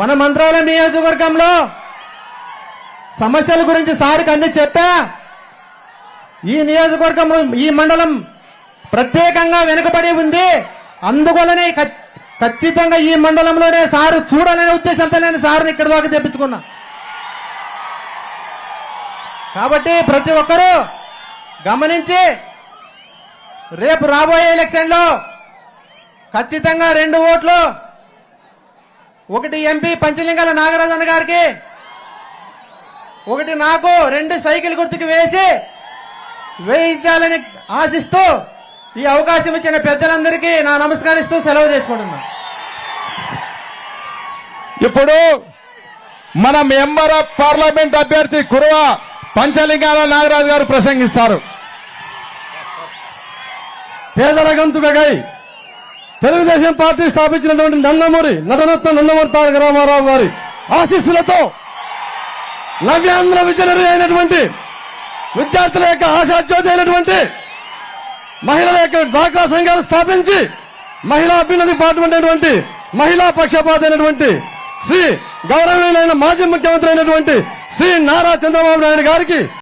మన మంత్రాలయం నియోజకవర్గంలో సమస్యల గురించి సార్కి అన్ని చెప్పా. ఈ నియోజకవర్గం ఈ మండలం ప్రత్యేకంగా వెనుకబడి ఉంది. అందువల్లనే ఖచ్చితంగా ఈ మండలంలోనే సారు చూడాలనే ఉద్దేశంతో నేను సార్ని ఇక్కడి దాకా తెప్పించుకున్నా. కాబట్టి ప్రతి ఒక్కరూ గమనించి రేపు రాబోయే ఎలక్షన్లో ఖచ్చితంగా రెండు ఓట్లు ఒకటి ఎంపీ పంచలింగాల నాగరాజన్న గారికి ఒకటి నాకు రెండు సైకిల్ గుర్తుకు వేసి వేయించాలని ఆశిస్తూ ఈ అవకాశం ఇచ్చిన పెద్దలందరికీ నా నమస్కరిస్తూ సెలవు చేసుకుంటున్నా. ఇప్పుడు మన మెంబర్ ఆఫ్ పార్లమెంట్ అభ్యర్థి కురువ పంచలింగాల నాగరాజు గారు ప్రసంగిస్తారు. పేదల గంతుకై తెలుగుదేశం పార్టీ స్థాపించినటువంటి నందమూరి నటనత్న నందమూరి తారక రామారావు గారి ఆశీస్సులతో నవ్యాంధ్ర విజనరీ అయినటువంటి విద్యార్థుల యొక్క ఆశాజ్యోతి అయినటువంటి మహిళల యొక్క డ్వాక్రా సంఘాలు స్థాపించి మహిళా అభ్యున్నతి పాటుపడినటువంటి మహిళా పక్షపాత అయినటువంటి శ్రీ గౌరవనీయులైన మాజీ ముఖ్యమంత్రి అయినటువంటి శ్రీ నారా చంద్రబాబు నాయుడు గారికి